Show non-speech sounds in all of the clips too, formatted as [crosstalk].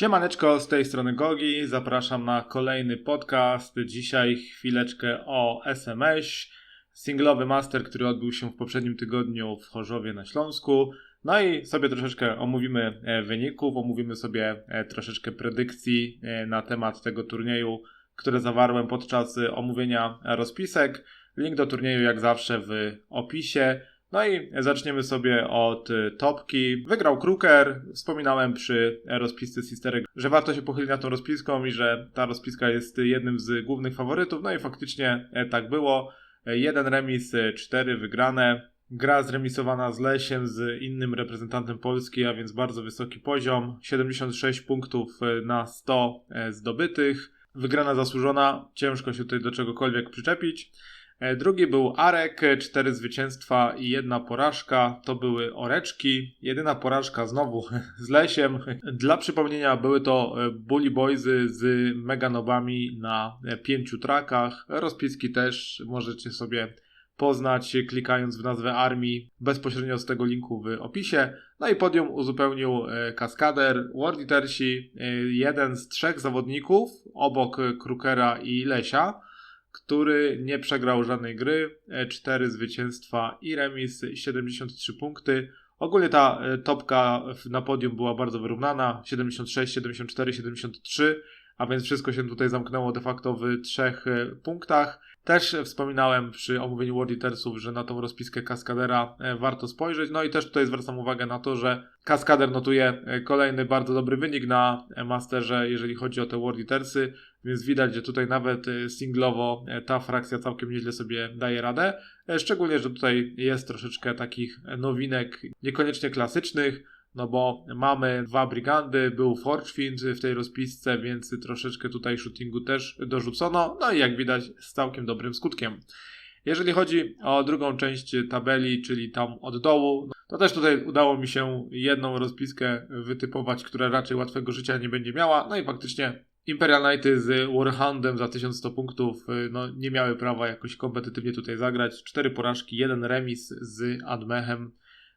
Siemaneczko, z tej strony Gogi, zapraszam na kolejny podcast. Dzisiaj chwileczkę o SMS, singlowy master, który odbył się w poprzednim tygodniu w Chorzowie na Śląsku. No i sobie troszeczkę omówimy e, wyników, omówimy sobie e, troszeczkę predykcji e, na temat tego turnieju, które zawarłem podczas omówienia rozpisek. Link do turnieju jak zawsze w opisie. No i zaczniemy sobie od y, topki. Wygrał Kruker. Wspominałem przy rozpisce Sisterek, że warto się pochylić nad tą rozpiską i że ta rozpiska jest jednym z głównych faworytów. No i faktycznie e, tak było. E, Jeden remis, e, cztery wygrane. Gra zremisowana z Lesiem, z innym reprezentantem Polski, a więc bardzo wysoki poziom. 76 punktów na 100 e, zdobytych. Wygrana zasłużona. Ciężko się tutaj do czegokolwiek przyczepić. E, Drugi był Arek, e, cztery zwycięstwa i jedna porażka. To były Oreczki. Jedyna porażka znowu [laughs] z Lesiem. Dla przypomnienia były to e, Bully Boysy z meganobami na pięciu trakach. Rozpiski też możecie sobie poznać klikając w nazwę armii bezpośrednio z tego linku w opisie. No i podium uzupełnił Kaskader, e, jeden z trzech zawodników obok Krukera i Lesia który nie przegrał żadnej gry, e, 4 zwycięstwa i remis, 73 punkty. Ogólnie ta e, topka na podium była bardzo wyrównana, 76, 74, 73, a więc wszystko się tutaj zamknęło de facto w trzech e, punktach. Też wspominałem przy omówieniu World Eatersów, że na tą rozpiskę Kaskadera e, warto spojrzeć. No i też tutaj zwracam uwagę na to, że Kaskader notuje e, kolejny bardzo dobry wynik na Masterze, jeżeli chodzi o te World Eatersy. Więc widać, że tutaj nawet singlowo ta frakcja całkiem nieźle sobie daje radę. Szczególnie, że tutaj jest troszeczkę takich nowinek, niekoniecznie klasycznych, no bo mamy dwa brigandy, był Forgefind w tej rozpisce, więc troszeczkę tutaj shootingu też dorzucono. No i jak widać, z całkiem dobrym skutkiem. Jeżeli chodzi o drugą część tabeli, czyli tam od dołu, to też tutaj udało mi się jedną rozpiskę wytypować, która raczej łatwego życia nie będzie miała. No i faktycznie Imperial Knighty z Warhoundem za 1100 punktów y, no, nie miały prawa jakoś kompetytywnie tutaj zagrać. Cztery porażki, jeden remis z Admechem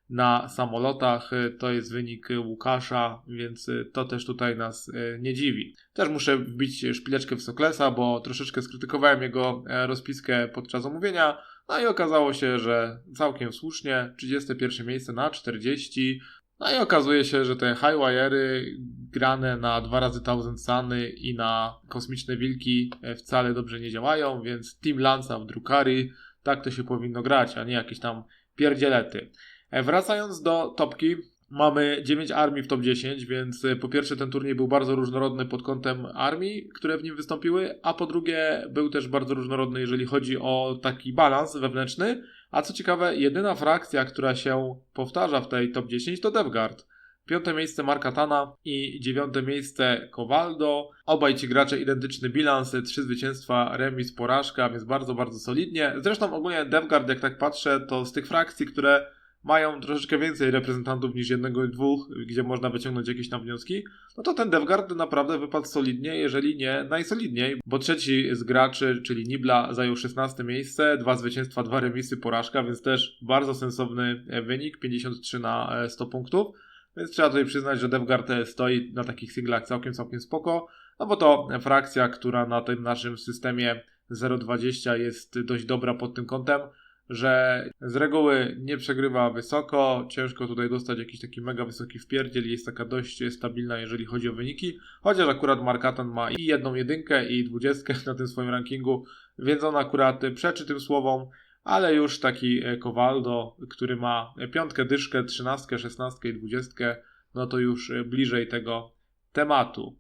na samolotach. Y, To jest wynik Łukasza, więc y, to też tutaj nas y, nie dziwi. Też muszę wbić szpileczkę w Soklesa, bo troszeczkę skrytykowałem jego e, rozpiskę podczas omówienia. No i okazało się, że całkiem słusznie 31 miejsce na 40. No i okazuje się, że te highwire'y grane na dwa razy Thousand Suny i na kosmiczne wilki e, wcale dobrze nie działają, więc Team Lanza w Drukari tak to się powinno grać, a nie jakieś tam pierdzielety. E, Wracając do topki, mamy 9 armii w top 10, więc e, po pierwsze ten turniej był bardzo różnorodny pod kątem armii, które w nim wystąpiły, a po drugie był też bardzo różnorodny, jeżeli chodzi o taki balans wewnętrzny. A co ciekawe, jedyna frakcja, która się powtarza w tej top 10 to DevGuard. Piąte miejsce Markatana i dziewiąte miejsce Kowaldo. Obaj ci gracze identyczny bilans, trzy zwycięstwa, remis, porażka, więc bardzo, bardzo solidnie. Zresztą ogólnie DevGuard, jak tak patrzę, to z tych frakcji, które mają troszeczkę więcej reprezentantów niż jednego i dwóch, gdzie można wyciągnąć jakieś tam wnioski, no to ten DevGuard naprawdę wypadł solidnie, jeżeli nie najsolidniej, bo trzeci z graczy, czyli Nibla, zajął 16 miejsce, dwa zwycięstwa, dwa remisy, porażka, więc też bardzo sensowny e, wynik, 53 na e, 100 punktów. Więc trzeba tutaj przyznać, że DevGuard e, stoi na takich singlach całkiem, całkiem spoko, no bo to frakcja, która na tym naszym systemie 0.20 jest dość dobra pod tym kątem, że z reguły nie przegrywa wysoko, ciężko tutaj dostać jakiś taki mega wysoki wpierdziel, jest taka dość stabilna, jeżeli chodzi o wyniki, chociaż akurat Markatan ma i jedną jedynkę i dwudziestkę [laughs] na tym swoim rankingu, więc on akurat przeczy tym słowom, ale już taki e, Kowaldo, który ma piątkę, dyszkę, trzynastkę, szesnastkę i dwudziestkę, no to już e, bliżej tego tematu.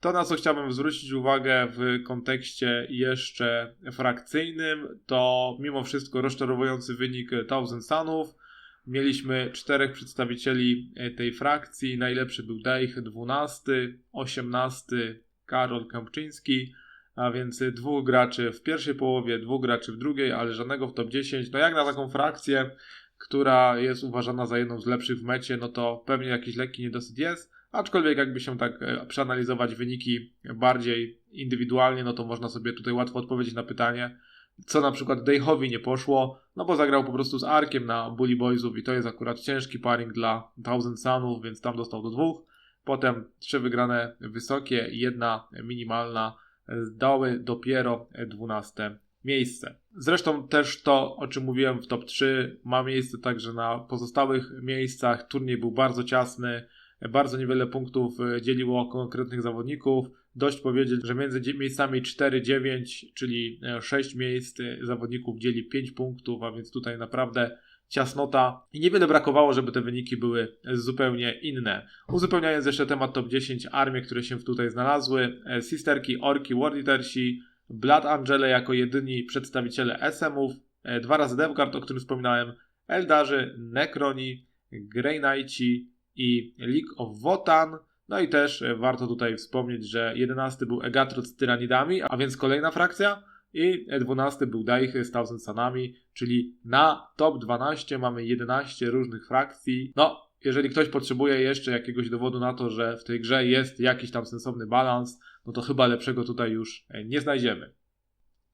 To, na co chciałbym zwrócić uwagę w kontekście jeszcze frakcyjnym, to mimo wszystko rozczarowujący wynik Thousand Sunów. Mieliśmy czterech przedstawicieli e, tej frakcji. Najlepszy był Deich, 12, 18 Karol Kępczyński, a więc dwóch graczy w pierwszej połowie, dwóch graczy w drugiej, ale żadnego w top 10. No jak na taką frakcję, która jest uważana za jedną z lepszych w mecie, no to pewnie jakiś lekki niedosyt jest. Aczkolwiek jakby się tak e, przeanalizować wyniki bardziej indywidualnie, no to można sobie tutaj łatwo odpowiedzieć na pytanie, co na przykład Dejhowi nie poszło, no bo zagrał po prostu z Arkiem na Bully Boysów i to jest akurat ciężki paring dla Thousand Sunów, więc tam dostał do dwóch. potem trzy wygrane wysokie i jedna minimalna dały dopiero 12 miejsce. Zresztą też to, o czym mówiłem w top 3, ma miejsce także na pozostałych miejscach. Turniej był bardzo ciasny, bardzo niewiele punktów dzieliło konkretnych zawodników. Dość powiedzieć, że między miejscami 4-9, czyli 6 miejsc zawodników dzieli 5 punktów, a więc tutaj naprawdę ciasnota i niewiele brakowało, żeby te wyniki były zupełnie inne. Uzupełniając jeszcze temat top 10, armie, które się tutaj znalazły, Sisterki, Orki, Warditersi, Blood Angele jako jedyni przedstawiciele SM-ów, dwa razy Devgard, o którym wspominałem, Eldarzy, Necroni, Grey Knighti i League of Wotan. No i też warto tutaj wspomnieć, że 11 był Egatrod z Tyranidami, a więc kolejna frakcja, i 12 był Daich z Thousand Sunami, czyli na top 12 mamy 11 różnych frakcji. No, jeżeli ktoś potrzebuje jeszcze jakiegoś dowodu na to, że w tej grze jest jakiś tam sensowny balans, no to chyba lepszego tutaj już nie znajdziemy.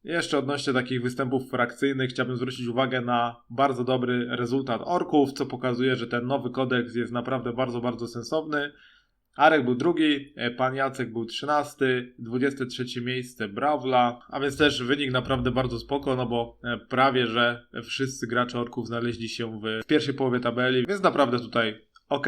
Jeszcze odnośnie takich występów frakcyjnych chciałbym zwrócić uwagę na bardzo dobry rezultat orków, co pokazuje, że ten nowy kodeks jest naprawdę bardzo, bardzo sensowny. Arek był drugi, e, pan Jacek był trzynasty, 23 miejsce Brawla, a więc też wynik naprawdę bardzo spoko, no bo e, prawie, że wszyscy gracze orków znaleźli się w pierwszej połowie tabeli, więc naprawdę tutaj ok.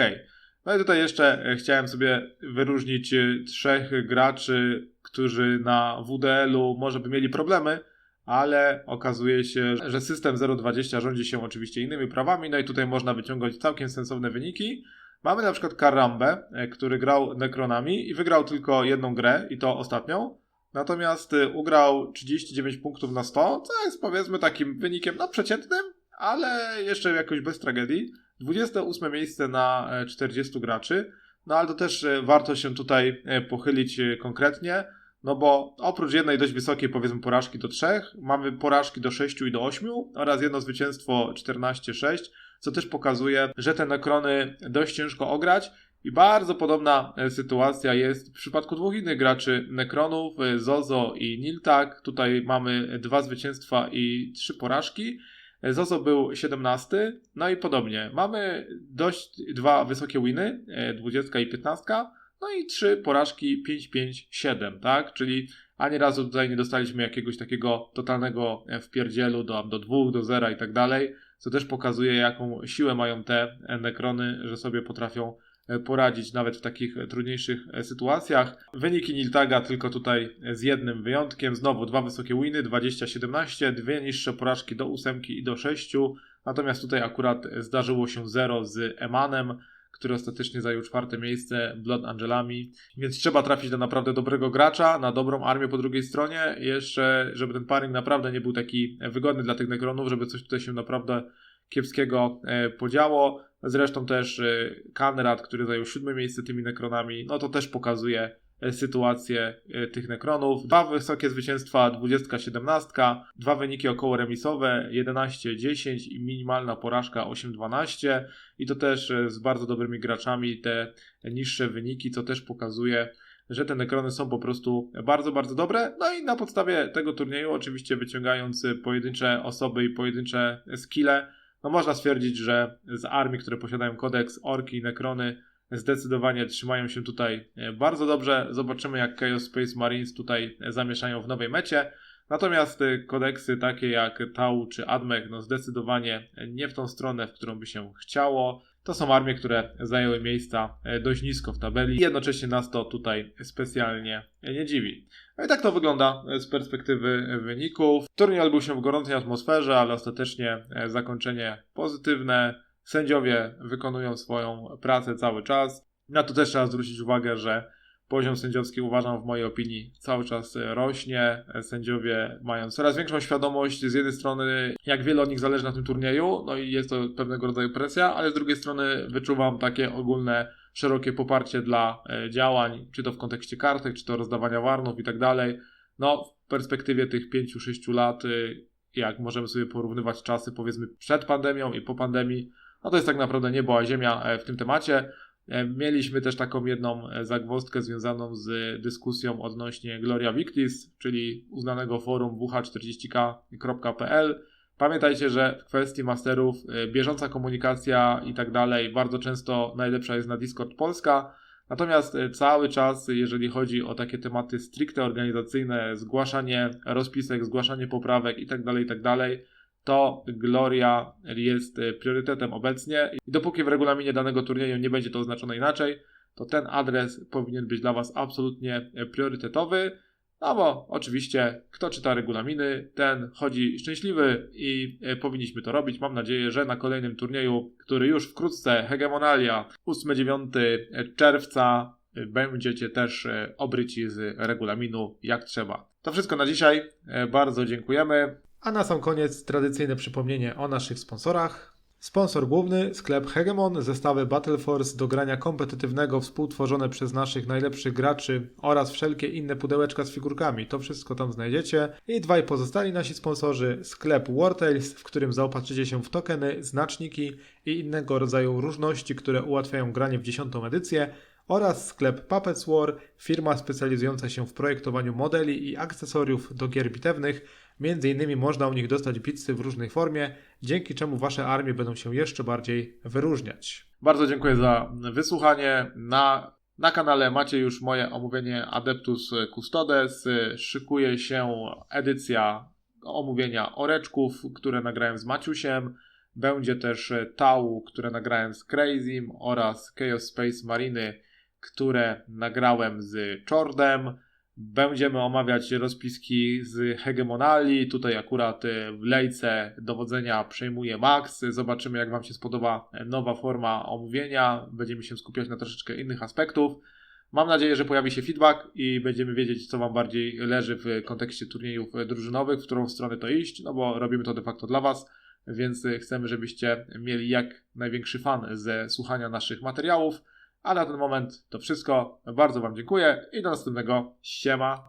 No i tutaj jeszcze e, chciałem sobie wyróżnić trzech graczy, którzy na WDL-u może by mieli problemy, ale okazuje się, że system 0.20 rządzi się oczywiście innymi prawami, no i tutaj można wyciągać całkiem sensowne wyniki. Mamy na przykład Karambę, e, który grał Necronami i wygrał tylko jedną grę, i to ostatnią. Natomiast e, ugrał 39 punktów na 100, co jest powiedzmy takim wynikiem no przeciętnym, ale jeszcze jakoś bez tragedii. 28 miejsce na 40 e, graczy. No ale to też warto się tutaj pochylić konkretnie, no bo oprócz jednej dość wysokiej powiedzmy porażki do 3, mamy porażki do 6 i do 8 oraz jedno zwycięstwo 14-6 co też pokazuje, że te nekrony dość ciężko ograć. I bardzo podobna e, sytuacja jest w przypadku dwóch innych graczy Nekronów, e, Zozo i Niltak. Tutaj mamy dwa zwycięstwa i trzy porażki. E, Zozo był 17, no i podobnie. Mamy dość dwa wysokie winy, 20 i 15, no i trzy porażki 5, 5, 7, tak? Czyli ani razu tutaj nie dostaliśmy jakiegoś takiego totalnego wpierdzielu do, do 2, do 0 i tak dalej co też pokazuje, jaką siłę mają te nekrony, że sobie potrafią e, poradzić nawet w takich e, trudniejszych e, sytuacjach. Wyniki Niltaga tylko tutaj z jednym wyjątkiem. Znowu dwa wysokie winy, 20-17, dwie niższe porażki do 8 i do 6. Natomiast tutaj akurat zdarzyło się 0 z Emanem który ostatecznie zajął czwarte miejsce Blood Angelami. Więc trzeba trafić do naprawdę dobrego gracza, na dobrą armię po drugiej stronie. Jeszcze, żeby ten paring naprawdę nie był taki wygodny dla tych Necronów, żeby coś tutaj się naprawdę kiepskiego e, podziało. Zresztą też Kanrad, który zajął siódme miejsce tymi Necronami, no to też pokazuje E, sytuację e, tych Nekronów. Dwa wysokie zwycięstwa, 20-17, dwa wyniki około remisowe, 11-10 i minimalna porażka 8-12 i to też e, z bardzo dobrymi graczami te niższe wyniki, co też pokazuje, że te Nekrony są po prostu bardzo, bardzo dobre. No i na podstawie tego turnieju, oczywiście wyciągając pojedyncze osoby i pojedyncze skille, no można stwierdzić, że z armii, które posiadają kodeks Orki i Nekrony, zdecydowanie trzymają się tutaj e, bardzo dobrze. Zobaczymy, jak Chaos Space Marines tutaj zamieszają w nowej mecie. Natomiast e, kodeksy takie jak Tau czy Admech, no zdecydowanie nie w tą stronę, w którą by się chciało. To są armie, które zajęły miejsca e, dość nisko w tabeli. Jednocześnie nas to tutaj specjalnie nie dziwi. No i tak to wygląda z perspektywy wyników. Turniej odbył się w gorącej atmosferze, ale ostatecznie zakończenie pozytywne. Sędziowie wykonują swoją pracę cały czas. Na to też trzeba zwrócić uwagę, że poziom sędziowski uważam w mojej opinii cały czas rośnie. Sędziowie mają coraz większą świadomość z jednej strony, jak wiele od nich zależy na tym turnieju, no i jest to pewnego rodzaju presja, ale z drugiej strony wyczuwam takie ogólne, szerokie poparcie dla e, działań, czy to w kontekście kartek, czy to rozdawania warnów i tak dalej. No, w perspektywie tych 5-6 lat, jak możemy sobie porównywać czasy powiedzmy przed pandemią i po pandemii, no to jest tak naprawdę niebo a ziemia e, w tym temacie. E, mieliśmy też taką jedną e, zagwozdkę związaną z dyskusją odnośnie Gloria Victis, czyli uznanego forum wh40k.pl. Pamiętajcie, że w kwestii masterów bieżąca komunikacja i tak dalej bardzo często najlepsza jest na Discord Polska. Natomiast e, cały czas, jeżeli chodzi o takie tematy stricte organizacyjne, zgłaszanie rozpisek, zgłaszanie poprawek itd., itd., to Gloria jest e, priorytetem obecnie i dopóki w regulaminie danego turnieju nie będzie to oznaczone inaczej, to ten adres powinien być dla Was absolutnie e, priorytetowy. No bo oczywiście, kto czyta regulaminy, ten chodzi szczęśliwy i e, powinniśmy to robić. Mam nadzieję, że na kolejnym turnieju, który już wkrótce, Hegemonalia, 8-9 czerwca, będziecie też obryci z regulaminu jak trzeba. To wszystko na dzisiaj. Bardzo dziękujemy. A na sam koniec tradycyjne przypomnienie o naszych sponsorach. Sponsor główny, sklep Hegemon, zestawy Battle Force do grania kompetytywnego współtworzone przez naszych najlepszych graczy oraz wszelkie inne pudełeczka z figurkami. To wszystko tam znajdziecie. I dwaj pozostali nasi sponsorzy, sklep Wartales, w którym zaopatrzycie się w tokeny, znaczniki i innego rodzaju różności, które ułatwiają granie w dziesiątą edycję oraz sklep Puppets War, firma specjalizująca się w projektowaniu modeli i akcesoriów do gier bitewnych. Między innymi można u nich dostać bitsy w różnej formie, dzięki czemu wasze armie będą się jeszcze bardziej wyróżniać. Bardzo dziękuję za wysłuchanie. Na, na kanale macie już moje omówienie Adeptus Custodes. Szykuje się edycja omówienia oreczków, które nagrałem z Maciusiem. Będzie też Tau, które nagrałem z Crazym oraz Chaos Space Mariny, które nagrałem z Chordem. Będziemy omawiać rozpiski z Hegemonali. Tutaj akurat e, w lejce dowodzenia przejmuje Max. Zobaczymy, jak Wam się spodoba nowa forma omówienia. Będziemy się skupiać na troszeczkę innych aspektów. Mam nadzieję, że pojawi się feedback i będziemy wiedzieć, co Wam bardziej leży w kontekście turniejów drużynowych, w którą stronę to iść, no bo robimy to de facto dla Was, więc chcemy, żebyście mieli jak największy fan ze słuchania naszych materiałów. A na ten moment to wszystko. Bardzo Wam dziękuję i do następnego. Siema.